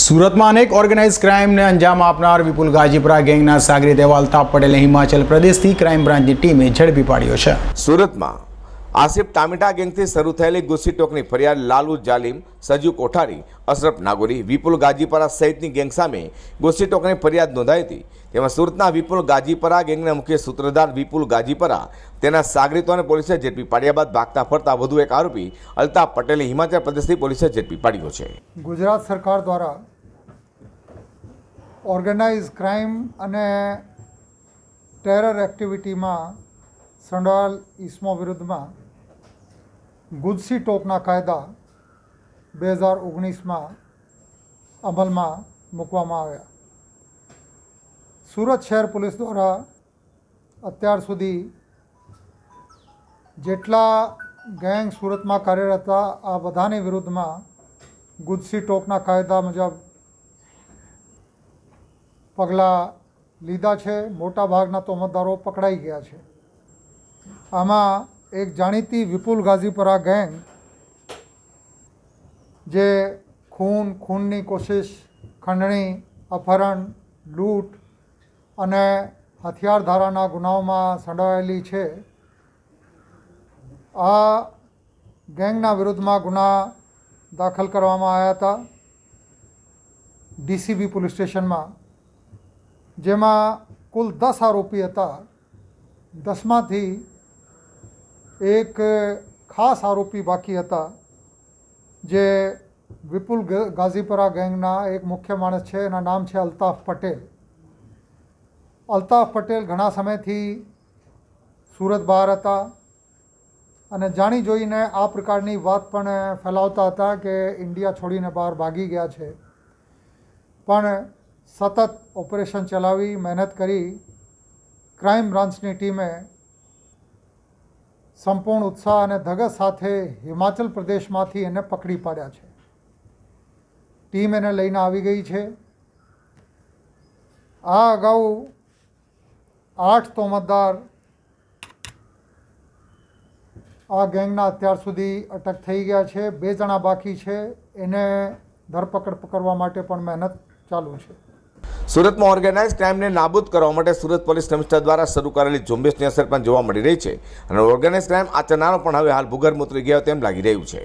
સુરતમાં અનેક ઓર્ગેનાઇઝ ક્રાઇમને અંજામ આપનાર વિપુલ ગાજીપુરા ગેંગના સાગરી દેવાલ તાપ પટેલે હિમાચલ પ્રદેશથી ક્રાઇમ બ્રાન્ચની ટીમે ઝડપી પાડ્યો છે. સુરતમાં આસિફ ટામેટા ગેંગથી શરૂ થયેલી ગુસ્સી ટોકની ફરિયાદ લાલુ જાલિમ સજુ કોઠારી, અશરફ નાગોરી, વિપુલ ગાજીપરા સહિતની ગેંગ સામે ગુસ્સી ટોકની ફરિયાદ નોંધાઈ હતી. તેમાં સુરતના વિપુલ ગાજીપરા ગેંગના મુખ્ય સૂત્રધાર વિપુલ ગાજીપરા તેના સાગરીતોને પોલીસે ઝડપી પાડ્યા બાદ ભાગતા ફરતા વધુ એક આરોપી અલ્તાફ પટેલે હિમાચલ પ્રદેશથી પોલીસે ઝડપી પાડ્યો છે. ગુજરાત સરકાર દ્વારા ઓર્ગેનાઇઝ ક્રાઇમ અને ટેરર એક્ટિવિટીમાં સંડોવાયેલ ઇસમો વિરુદ્ધમાં ગુજસી ટોપના કાયદા બે હજાર ઓગણીસમાં અમલમાં મૂકવામાં આવ્યા. સુરત શહેર પોલીસ દ્વારા અત્યાર સુધી જેટલા ગેંગ સુરતમાં કાર્યરત હતા, આ બધાની વિરુદ્ધમાં ગુજસી ટોપના કાયદા મુજબ પગલાં લીધા છે. મોટા ભાગના તોમતદારો પકડાઈ ગયા છે. આમાં એક જાણીતી વિપુલ ગાઝીપરા ગેંગ જે ખૂન, ખૂનની કોશિશ, ખંડણી, અપહરણ, લૂંટ અને હથિયાર ધારાના ગુનાઓમાં સંડોવાયેલી છે. આ ગેંગના વિરુદ્ધમાં ગુના દાખલ કરવામાં આવ્યા હતા ડીસીબી પોલીસ સ્ટેશનમાં, જેમાં કુલ દસ આરોપી હતા. દસમાંથી એક ખાસ આરોપી બાકી હતા, જે વિપુલ ગાઝીપરા ગેંગના એક મુખ્ય માણસ છે, એના નામ છે અલ્તાફ પટેલ. અલ્તાફ પટેલ ઘણા સમયથી સુરત બહાર હતા અને જાણી જોઈને આ પ્રકારની વાત પણ ફેલાવતા હતા કે ઇન્ડિયા છોડીને બહાર ભાગી ગયા છે. પણ સતત ઓપરેશન ચલાવી, મહેનત કરી, ક્રાઇમ બ્રાન્ચની ટીમે સંપૂર્ણ ઉત્સાહ અને ધગસ સાથે હિમાચલ પ્રદેશમાંથી એને પકડી પાડ્યા છે. ટીમ એને લઈને આવી ગઈ છે. આ અગાઉ આઠ તોમતદાર આ ગેંગના અત્યાર સુધી અટક થઈ ગયા છે. બે જણા બાકી છે. એને ધરપકડ કરવા માટે પણ મહેનત ચાલુ છે. સુરતમાં ઓર્ગેનાઇઝ ક્રાઇમને નાબૂદ કરવા માટે સુરત પોલીસ કમિશનર દ્વારા શરૂ કરેલી ઝુંબેશની અસર પણ જોવા મળી રહી છે. અને ઓર્ગેનાઇઝ ક્રાઇમ આચરનારો પણ હવે હાલ ભૂગર્ભ ઉતરી ગયો તેમ લાગી રહ્યું છે.